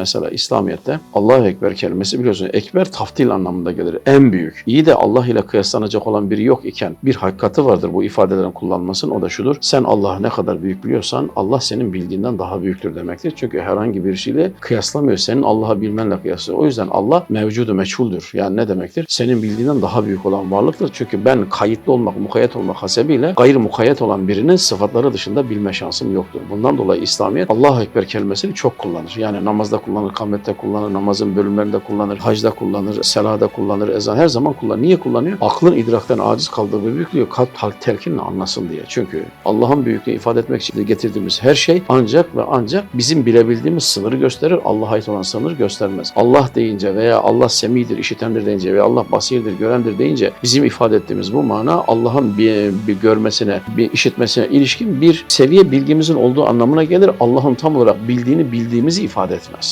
mesela İslamiyet'te Allahu Ekber kelimesi biliyorsun ekber taftil anlamında gelir. En büyük. İyi de Allah ile kıyaslanacak olan biri yok iken bir hakikati vardır bu ifadelerin kullanmasının o da şudur. Sen Allah'ı ne kadar büyük biliyorsan Allah senin bildiğinden daha büyüktür demektir. Çünkü herhangi bir şeyle kıyaslamıyor. Senin Allah'ı bilmenle kıyaslıyor. O yüzden Allah mevcudu meçhuldür. Yani ne demektir? Senin bildiğinden daha büyük olan varlıktır. Çünkü ben kayıtlı olmak, mukayyet olmak hasebiyle gayr mukayyet olan birinin sıfatları dışında bilme şansım yoktur. Bundan dolayı İslamiyet Allahu Ekber kelimesini çok kullanır. Yani namazda kullanır, kamette kullanır, namazın bölümlerinde kullanır, hacda kullanır, selada kullanır, ezan her zaman kullanır. Niye kullanıyor? Aklın idrakten aciz kaldığı bir büyüklüğü kalp kalp telkinle anlasın diye. Çünkü Allah'ın büyüklüğünü ifade etmek için getirdiğimiz her şey ancak ve ancak bizim bilebildiğimiz sınırı gösterir. Allah'a ait olan sınır göstermez. Allah deyince veya Allah semidir, işitendir deyince veya Allah basirdir, görendir deyince bizim ifade ettiğimiz bu mana Allah'ın bir, bir görmesine, bir işitmesine ilişkin bir seviye bilgimizin olduğu anlamına gelir. Allah'ın tam olarak bildiğini bildiğimizi ifade etmez.